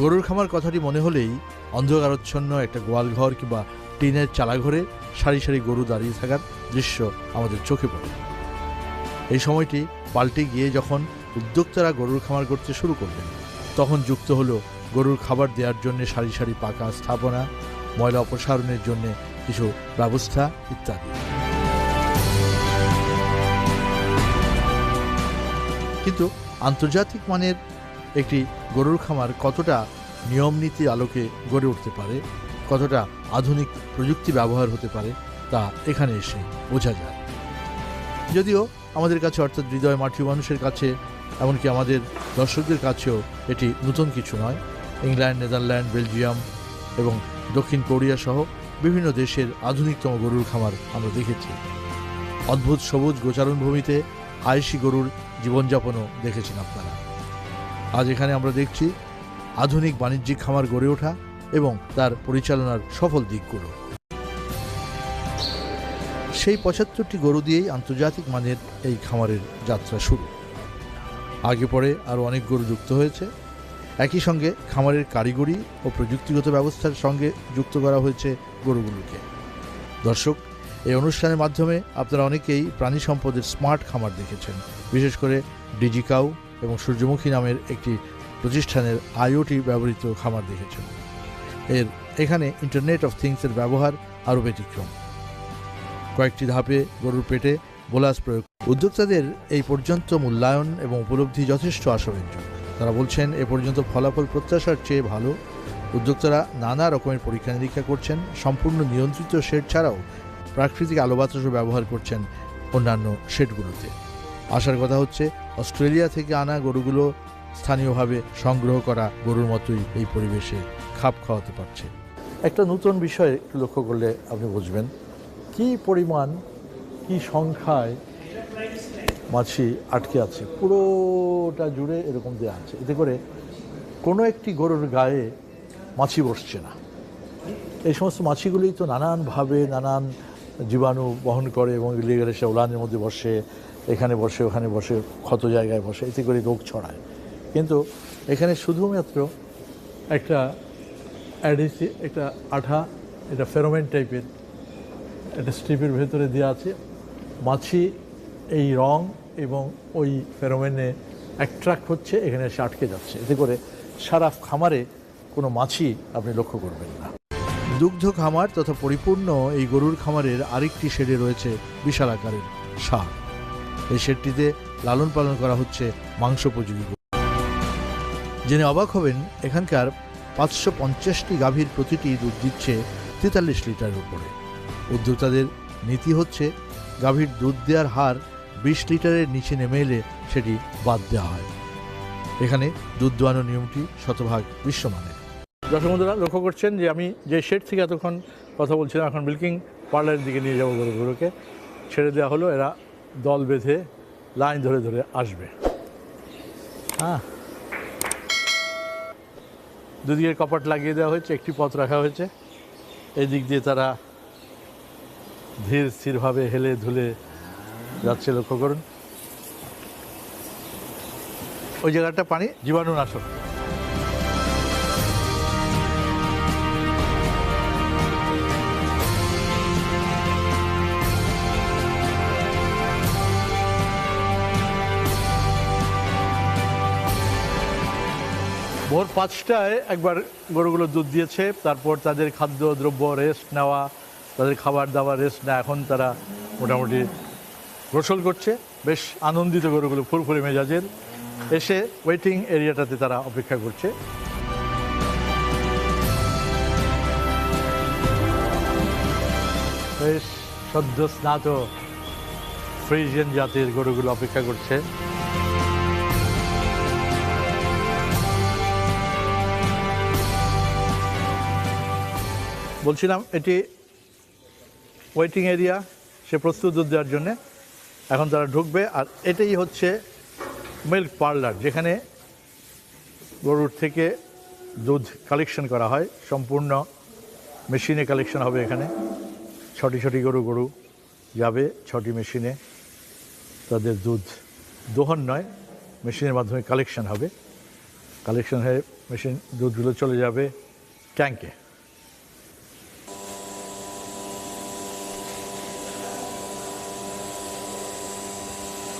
গরুর খামার কথাটি মনে হলেই অন্ধকারচ্ছন্ন একটা গোয়ালঘর কিংবা টিনের চালাঘরে সারি সারি গরু দাঁড়িয়ে থাকার দৃশ্য আমাদের চোখে পড়ে। এই সময়টি পাল্টে গিয়ে যখন উদ্যোক্তারা গরুর খামার করতে শুরু করলেন, তখন যুক্ত হলো গরুর খাবার দেওয়ার জন্য সারি সারি পাকা স্থাপনা, ময়লা অপসারণের জন্য কিছু ব্যবস্থা ইত্যাদি। কিন্তু আন্তর্জাতিক মানের একটি গরুর খামার কতটা নিয়ম নীতির আলোকে গড়ে উঠতে পারে, কতটা আধুনিক প্রযুক্তি ব্যবহার হতে পারে, তা এখানে এসে বোঝা যায়। যদিও আমাদের কাছে অর্থাৎ হৃদয় মাটি মানুষের কাছে, এমনকি আমাদের দর্শকদের কাছেও এটি নতুন কিছু নয়। ইংল্যান্ড, নেদারল্যান্ড, বেলজিয়াম এবং দক্ষিণ কোরিয়া সহ বিভিন্ন দেশের আধুনিকতম গরুর খামার আমরা দেখেছি। অদ্ভুত সবুজ গোচারণ ভূমিতে আয়েসি গরুর জীবনযাপনও দেখেছেন আপনারা। আজ এখানে আমরা দেখছি আধুনিক বাণিজ্যিক খামার গড়ে ওঠা এবং তার পরিচালনার সফল দিকগুলো। সেই পঁচাত্তরটি গরু দিয়েই আন্তর্জাতিক মানের এই খামারের যাত্রা শুরু। আগে পরে আরও অনেক গরু যুক্ত হয়েছে। একই সঙ্গে খামারের কারিগরি ও প্রযুক্তিগত ব্যবস্থার সঙ্গে যুক্ত করা হয়েছে গরুগুলোকে। দর্শক, এই অনুষ্ঠানের মাধ্যমে আপনারা অনেকেই প্রাণী সম্পদের স্মার্ট খামার দেখেছেন। বিশেষ করে ডিজিকাউ এবং সূর্যমুখী নামের একটি প্রতিষ্ঠানের আইওটি ব্যবহৃত খামার দেখেছেন। এর এখানে ইন্টারনেট অফ থিংসের ব্যবহার আরও ব্যতিক্রম। কয়েকটি ধাপে গরুর পেটে বোলাস প্রয়োগ। উদ্যোক্তাদের এই পর্যন্ত মূল্যায়ন এবং উপলব্ধি যথেষ্ট আশাব্যঞ্জক। তারা বলছেন, এ পর্যন্ত ফলাফল প্রত্যাশার চেয়ে ভালো। উদ্যোক্তারা নানা রকমের পরীক্ষা নিরীক্ষা করছেন, সম্পূর্ণ নিয়ন্ত্রিত শেড ছাড়াও প্রাকৃতিক আলো বাতাসও ব্যবহার করছেন অন্যান্য শেডগুলোতে। আসার কথা হচ্ছে, অস্ট্রেলিয়া থেকে আনা গরুগুলো স্থানীয়ভাবে সংগ্রহ করা গরুর মতোই এই পরিবেশে খাপ খাওয়াতে পারছে। একটা নতুন বিষয় একটু লক্ষ্য করলে আপনি বুঝবেন। কি পরিমাণ, কি সংখ্যায় মাছি আটকে আছে? পুরোটা জুড়ে এরকম দেওয়া আছে। এতে করে কোনো একটি গরুর গায়ে মাছি বসছে না। এই সমস্ত মাছিগুলি তো নানানভাবে, নানান জীবাণু বহন করে এবং ইলিগাল এসে উলানের মধ্যে বসে, এখানে বসে, ওখানে বসে, ক্ষত জায়গায় বসে, এতে করে রোগ ছড়ায়। কিন্তু এখানে শুধুমাত্র একটা অ্যাডিসি, একটা আঠা, এটা ফেরোমেন টাইপের, একটা স্ট্রিপের ভেতরে দেওয়া আছে। মাছি, এই রং এবং ওই ফেরোমেনে অ্যাট্রাক্ট হচ্ছে, এখানে এসে আটকে যাচ্ছে। এতে করে সারা খামারে কোনো মাছি আপনি লক্ষ্য করবেন না। দুগ্ধ খামার তথা পরিপূর্ণ এই গরুর খামারের আরেকটি শেডে রয়েছে বিশাল আকারের সার। এই শেডটিতে লালন পালন করা হচ্ছে মাংসোপযোগী। জেনে অবাক হবেন, এখানকার পাঁচশো পঞ্চাশটি গাভীর প্রতিটি দুধ দিচ্ছে তেতাল্লিশ লিটারের উপরে। উদ্যোক্তাদের নীতি হচ্ছে গাভীর দুধ দেওয়ার হার বিশ লিটারের নিচে নেমে এলে সেটি বাদ দেওয়া হয়। এখানে দুধ দোয়ানোর নিয়মটি শতভাগ বিশ্বমানের। দর্শক বন্ধুরা, লক্ষ্য করছেন যে আমি যে শেড থেকে এতক্ষণ কথা বলছিলাম, এখন মিল্কিং পার্লারের দিকে নিয়ে যাব গরুগুলোকে। ছেড়ে দেওয়া হলো, এরা দল বেঁধে লাইন ধরে ধরে আসবে। হ্যাঁ। দুদিকের কপাট লাগিয়ে দেওয়া হয়েছে, একটি পথ রাখা হয়েছে। এই দিক দিয়ে তারা ধীর স্থিরভাবে হেলে ধুলে যাচ্ছে, লক্ষ্য করুন। ওই জায়গাটা পানি, জীবাণুনাশক। ভোর পাঁচটায় একবার গরুগুলো দুধ দিয়েছে, তারপর তাদের খাদ্য, দ্রব্য রেস্ট নেওয়া, তাদের খাবার দাবার রেস্ট নেওয়া, এখন তারা মোটামুটি গোসল করছে। বেশ আনন্দিত গরুগুলো ফুরফুরে মেজাজের। এসে ওয়েটিং এরিয়াটাতে তারা অপেক্ষা করছে। বেশ সদ্য স্নাত ফ্রিজিয়ান জাতের গরুগুলো অপেক্ষা করছে। বলছিলাম, এটি ওয়েটিং এরিয়া সে প্রস্তুত দুধ দেওয়ার জন্যে। এখন তারা ঢুকবে, আর এটাই হচ্ছে মিল্ক পার্লার যেখানে গরুর থেকে দুধ কালেকশন করা হয়। সম্পূর্ণ মেশিনে কালেকশন হবে এখানে। ছটি ছটি গরু গরু যাবে ছটি মেশিনে তাদের দুধ দোহন নয় মেশিনের মাধ্যমে কালেকশন হবে। কালেকশন হয়ে মেশিন দুধগুলো চলে যাবে ট্যাঙ্কে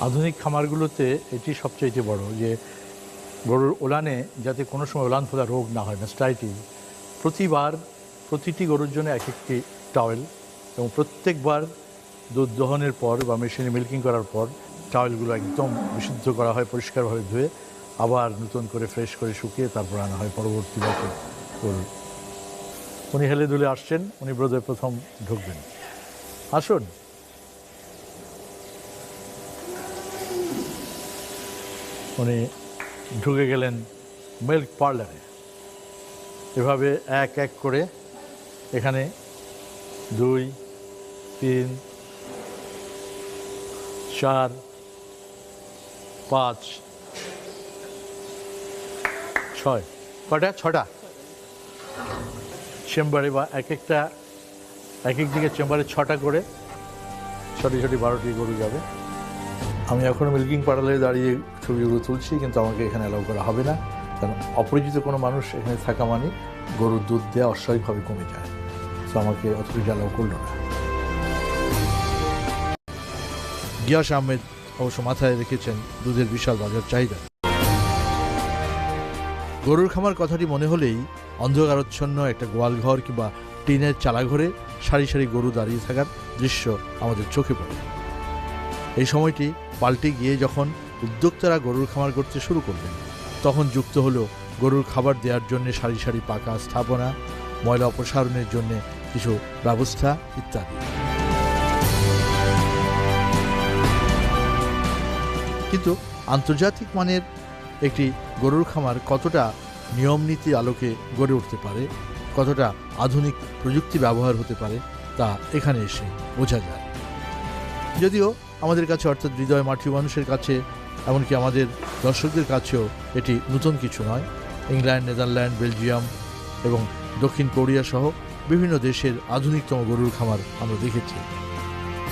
আধুনিক খামারগুলোতে এটি সবচেয়ে বড় যে গরুর ওলানে যাতে কোনো সময় ওলান ফোলা রোগ না হয় ম্যাস্টাইটিস প্রতিবার প্রতিটি গরুর জন্য এক একটি টাওয়েল এবং প্রত্যেকবার দুধ দহনের পর বা মেশিনে মিল্কিং করার পর টাওয়েলগুলো একদম বিশুদ্ধ করা হয়, পরিষ্কারভাবে ধুয়ে আবার নতুন করে ফ্রেশ করে শুকিয়ে তারপর আনা হয় পরবর্তী বছর গরুর। উনি হেলে দুলে আসছেন, উনি বোধহয় প্রথম ঢুকবেন। আসুন। উনি ঢুকে গেলেন মিল্ক পার্লারে। এভাবে এক এক করে এখানে দুই, তিন, চার, পাঁচ, ছয়। কটা ছটা। চেম্বারে বা এক একটা, এক এক দিকে চেম্বারে ছটা করে ছটি ছটি, বারোটি গরু যাবে। আমি এখনও মিল্কিং পার্লারে দাঁড়িয়ে ছবিগুলো তুলছি, কিন্তু আমাকে এখানে অ্যালাউ করা হবে না। কারণ অপরিচিত কোনো মানুষ এখানে থাকা মানে গরুর দুধ দেওয়া অস্বাভাবিকভাবে কমে যায়। তো আমাকে অথরিটি অ্যালাউ করল না। গিয়াস আহমেদ অবশ্য মাথায় রেখেছেন দুধের বিশাল বাজার চাহিদা। গরুর খামার কথাটি মনে হলেই অন্ধকারচ্ছন্ন একটা গোয়ালঘর কিংবা টিনের চালাঘরে সারি সারি গরু দাঁড়িয়ে থাকার দৃশ্য আমাদের চোখে পড়ে। এই সময়টি পাল্টে গিয়ে যখন উদ্যোক্তারা গরুর খামার করতে শুরু করলেন, তখন যুক্ত হলো গরুর খাবার দেওয়ার জন্য সারি সারি পাকা স্থাপনা, ময়লা অপসারণের জন্য কিছু ব্যবস্থা ইত্যাদি। কিন্তু আন্তর্জাতিক মানের একটি গরুর খামার কতটা নিয়ম নীতি আলোকে গড়ে উঠতে পারে, কতটা আধুনিক প্রযুক্তি ব্যবহার হতে পারে, তা এখানে এসে বোঝা যায়। যদিও আমাদের কাছে অর্থাৎ হৃদয় মাটি মানুষের কাছে, এমনকি আমাদের দর্শকদের কাছেও এটি নতুন কিছু নয়। ইংল্যান্ড, নেদারল্যান্ড, বেলজিয়াম এবং দক্ষিণ কোরিয়া সহ বিভিন্ন দেশের আধুনিকতম গরুর খামার আমরা দেখেছি।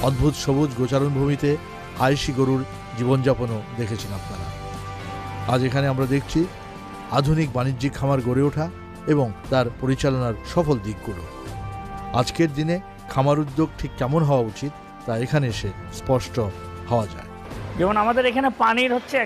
অদ্ভুত সবুজ গোচারণ ভূমিতে আয়সী গরুর জীবনযাপনও দেখেছেন আপনারা। আজ এখানে আমরা দেখছি আধুনিক বাণিজ্যিক খামার গড়ে ওঠা এবং তার পরিচালনার সফল দিকগুলো। আজকের দিনে খামার উদ্যোগ ঠিক কেমন হওয়া উচিত? তা এখানে এসে স্পষ্ট হওয়া যায়। যেমন আমাদের এখানে পানির হচ্ছে